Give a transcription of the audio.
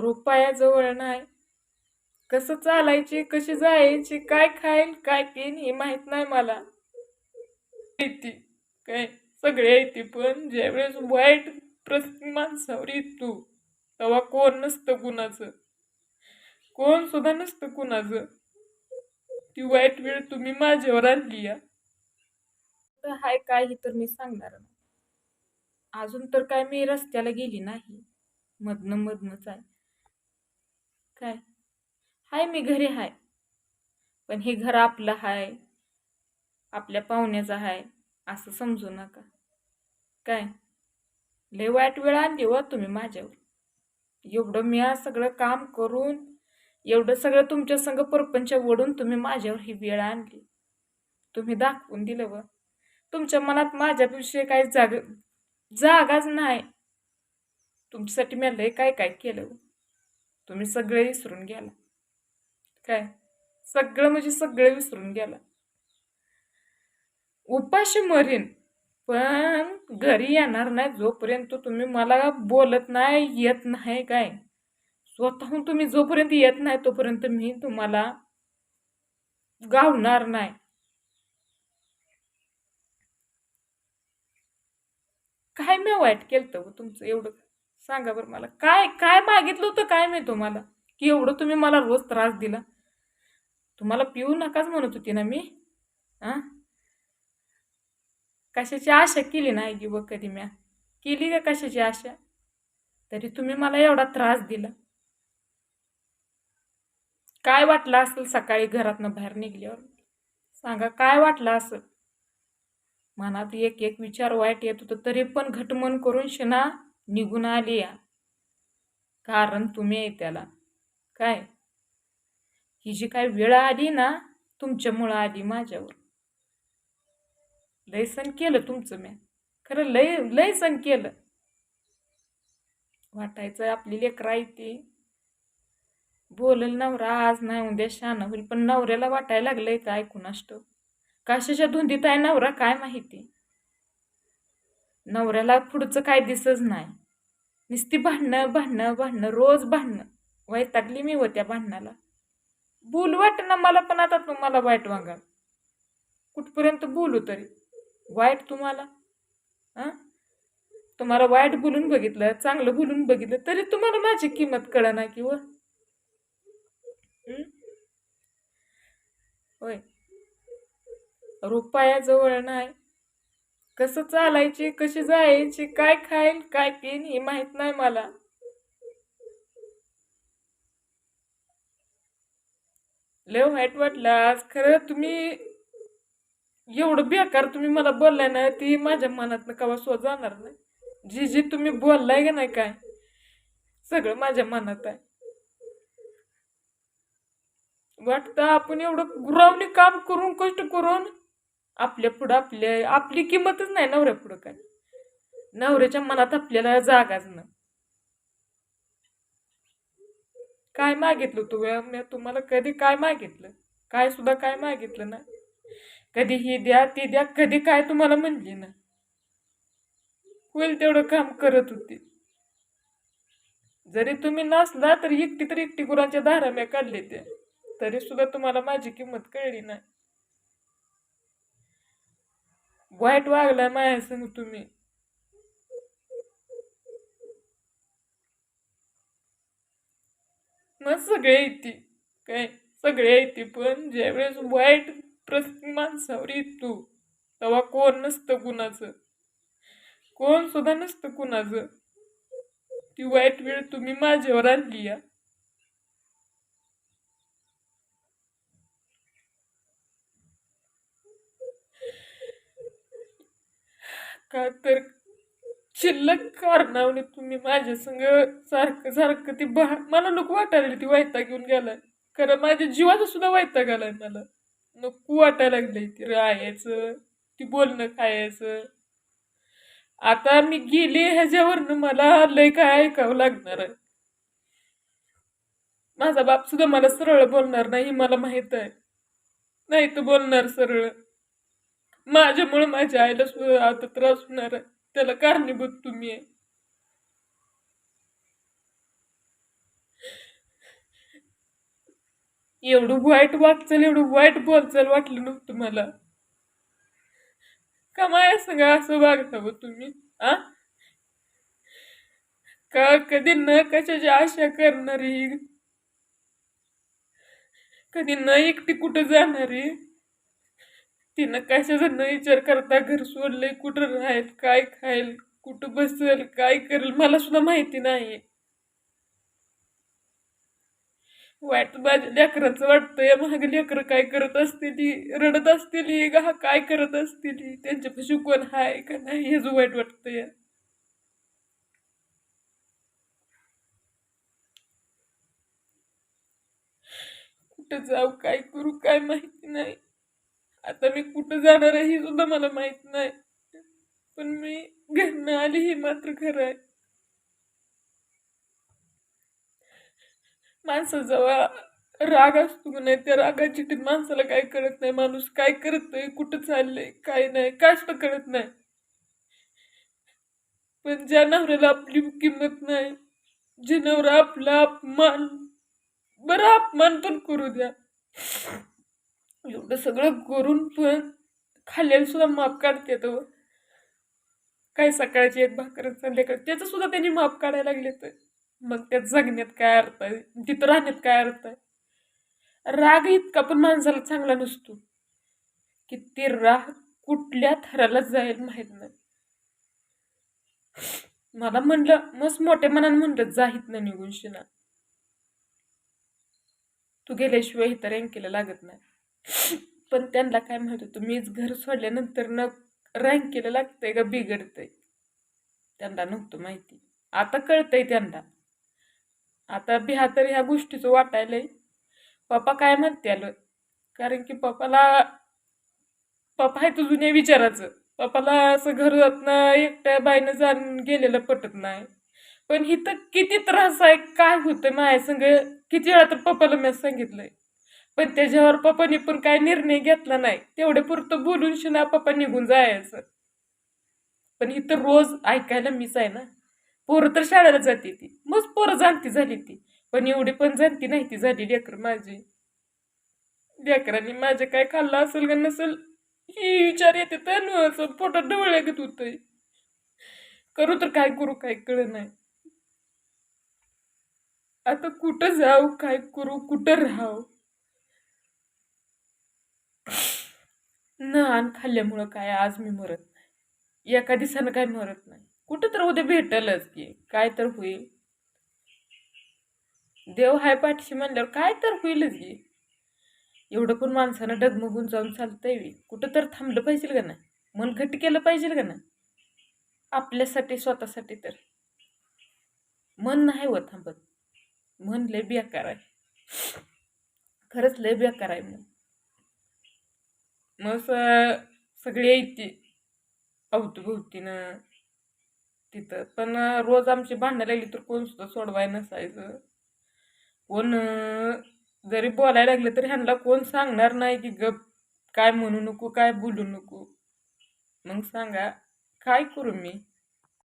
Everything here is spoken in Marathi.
रुपयाजवळ नाही. कसं चालायची कशी जायची काय खाईल काय पिन हे माहीत नाही मला. येते काय सगळे येते पण. ज्यावेळेस वाईट प्रसंग माणसावर येतो तेव्हा कोण नसतं कुणाचं? कोण सुद्धा नसतं कुणाचं. ती वाईट वेळ तुम्ही माझ्यावर आणली या. तर हाय काय हे तर मी सांगणार नाही. अजून तर काय मी रस्त्याला गेली नाही. मधनं मधनंच आहे. काय? हाय मी घरी हाय. पण हे घर आपलं हाय. आपल्या पाहुण्याचं हाय. असं समजू नका. काय? लय वाईट वेळ आणली व तुम्ही माझ्यावर. एवढं मी सगळं काम करून एवढं सगळं तुमच्या संग परपंच वडून तुम्ही माझ्यावर ही वेळ आणली. तुम्ही दाखवून दिलं व. तुमच्या मनात माझ्याविषयी काही जाग जागाच नाही. तुमच्यासाठी मी लय काय काय केलं तुम्ही सगळे विसरून गेला. काय? सगळं म्हणजे सगळं विसरून गेला. उपाशी मरीन पण घरी येणार नाही जोपर्यंत तुम्ही मला बोलत नाही येत नाही काय? स्वतःहून तुम्ही जोपर्यंत येत नाही तोपर्यंत मी तुम्हाला गावणार नाही. काय मी वाईट केलं तर तुमचं एवढं? सांगा बरं मला. काय काय मागितलं होतं काय मी तुम्हाला? की एवढं तुम्ही मला रोज त्रास दिला? तुम्हाला पिऊ नकाच म्हणत होती ना मी? हां कशाची आशा केली नाही की बघ कधी म्या. केली का कशाची आशा? तरी तुम्ही मला एवढा त्रास दिला. काय वाटलं असेल सकाळी घरातनं बाहेर निघल्यावर? सांगा काय वाटलं असेल? मनात एक एक विचार वाईट येत होतं तरी पण घटमन करून शिना. निघून आली या. कारण तुम्ही आहे त्याला. काय? ही जी काय वेळ आली ना तुमच्यामुळं आली माझ्यावर. लय सण केलं तुमचं मी खरं लय लय सण केलं. वाटायचं आपली लेकरं आहे ती. बोलल नवरा आज नाही उद्या शान होईल पण नवऱ्याला वाटायला लागलंय काय असतो कशाच्या धुंदीत आहे नवरा काय माहिती? नवऱ्याला पुढचं काय दिसच नाही. नुसती भांडणं भांडणं भांडणं रोज भांडणं. वैतागली मी होत्या भांडणाला. बोल वाट ना मला पण आता तुम्हाला वाईट वागा कुठपर्यंत बोलू तरी? वाईट तुम्हाला? हां? तुम्हाला वाईट बोलून बघितलं चांगलं बोलून बघितलं तरी तुम्हाला माझी किंमत कळना ना की व हं? होय. रुपयाजवळ नाही. कसं चालायची कशी जायची काय खाईल काय पिन हे माहीत नाही मला. लय वाईट वाटलं. आज खरं तुम्ही एवढं बेकार तुम्ही मला बोललाय ना ती माझ्या मनातनं कवा सो जाणार नाही. जी जी तुम्ही बोललाय का नाही काय सगळं माझ्या मनात आहे. वाटतं आपण एवढं गुरावणी काम करून कष्ट करून आपल्या पुढं आपल्या आपली किंमतच नाही नवऱ्या पुढं काय. नवऱ्याच्या मनात आपल्याला जागाच ना काय मागितलं तू मी तुम्हाला कधी काय मागितलं? काय सुद्धा काय मागितलं ना कधी ही द्या ती द्या कधी काय तुम्हाला म्हणली ना होईल तेवढं काम करत होती. जरी तुम्ही नसला तरी एकटी तर एकटी गुरांच्या धारा मी काढले ते. तरी सुद्धा तुम्हाला माझी किंमत कळली नाही. वाईट वागलाय माझ्या संग तुम्ही. मग सगळे येते काय? सगळे येते पण ज्यावेळेस वाईट प्रसंग माणसावर येतो तेव्हा कोण नसतं कुणाचं? कोण सुद्धा नसतं कुणाचं? ती वाईट वेळ तुम्ही माझ्यावर आणली या. का तर शिल्लक कारणावने तुम्ही माझ्या संग सारखं सारखं ती बा मला नको वाटायला ती वैता घेऊन गेलाय. खरं माझ्या जीवाचा सुद्धा वैता गेलाय मला. नको वाटायला लागलंय ती राहायचं ती बोलणं खायचं. आता मी गेले ह्याच्यावरनं मला लय काय ऐकावं लागणार आहे. माझा बाप सुद्धा मला सरळ बोलणार नाही मला माहीत आहे. नाही तर बोलणार सरळ. माझ्यामुळे माझ्या आईला सुद्धा आता त्रास होणार आहे. त्याला कारणीभूत तुम्ही आहे. एवढं वाईट वागचल एवढं वाईट बोलचाल वाटलं नव्हतं मला. का माया संग असं वागतावं तुम्ही आ? का कधी न कशाची आशा करणारी? कधी न एकटी कुठं जाणारी? तिनं कशाचा न विचार करता घर सोडलंय कुठं राहील काय खाईल कुठं बसेल काय करेल मला सुद्धा माहिती नाही. वाईट माझ्या लेकराचं वाटतंय महाग लेकरं काय करत असतील रडत असतील हा काय करत असतील त्यांच्यापाशी कोण हाय का नाही हेच वाईट वाटतंय कुठं जाऊ काय करू काय माहिती नाही. आता मी कुठं जाणार आहे हे सुद्धा मला माहीत नाही. पण मी घरनं आली हे मात्र खरं आहे. माणसाजवळ राग असतो की नाही त्या रागाची ती माणसाला काय कळत नाही. माणूस काय करत नाही कुठं चाललंय काय नाही काय सुद्धा कळत नाही. पण ज्या नवऱ्याला आपली किंमत नाही जे नवरा आपला अपमान बरं अपमान पण करू द्या. एवढं सगळं करून पण खाल्ल्याला सुद्धा माप काढते तो. काय सकाळची एक भाकर संध्याकाळ त्याचं सुद्धा त्यांनी माप काढायला लागले तर. मग त्यात जगण्यात काय अर्थ आहे? तिथं राहण्यात काय अर्थ आहे? राग इतका पण माणसाला चांगला नसतो की ते राग कुठल्या थराला जाईल माहीत नाही. मला म्हणलं मस्त मोठ्या मनानं म्हणलं जाहीत ना निघून शिना. तू गेल्याशिवाय इतर रँकेला लागत नाही. पण त्यांना काय माहीत होतं मीच घर सोडल्यानंतर न रँकेला लागतंय का बिघडतंय? त्यांना नव्हतं माहिती. आता कळतंय त्यांना. आता बिहा तर ह्या गोष्टीचं वाटायलंय. पप्पा काय म्हणते आलं कारण की पप्पाला पप्पा आहे तो जुन्या विचाराचं. पप्पाला असं घरातनं एकट्या बाईनं जाण गेलेलं पटत नाही. पण इथं किती त्रास आहे काय होतं माझ्या संग किती वेळा तर पप्पाला मी सांगितलंय. पण त्याच्यावर पप्पानी पण काय निर्णय घेतला नाही. तेवढे पुरतं बोलून शिना पप्पा निघून जायचं. पण इथं रोज ऐकायला मीच आहे ना. पोरं तर शाळेला जाते ती. मग पोरं जाणती झाली ती. पण एवढी पण जाणती नाही ती झाली लेकर माझी. लेकरांनी माझे काय खाल्लं असेल का नसेल ही विचार येते तर असं पोटात डवळ्या घेत होत करू तर काय करू काय कळ नाही आता कुठं जाऊ काय करू कुठं राहावं? न आण खाल्ल्यामुळं काय आज मी मरत नाही. एका दिवसानं काय मरत नाही. कुठं तर उद्या भेटलच की काय तर होईल. देव हाय पाठशी म्हणल्यावर काय तर होईलच की. एवढं पण माणसानं डगमगून जाऊन चालतंय बी. कुठं तर थांबलं पाहिजे का नाही? मन घट्ट केलं पाहिजे का नाही? आपल्यासाठी स्वतःसाठी तर. मन नाही व थांबत. मन लय बेकार आहे. खरंच लय बेकार आहे मन. मग सगळे सगळी येते अवतीभोवतीनं तिथं. पण रोज आमची भांडणं लागली तर कोण सुद्धा सोडवाय नसायचं. कोण जरी बोलायला लागलं तरी ह्यांना कोण सांगणार नाही की गप काय म्हणू नको काय बोलू नको. मग सांगा काय करू मी?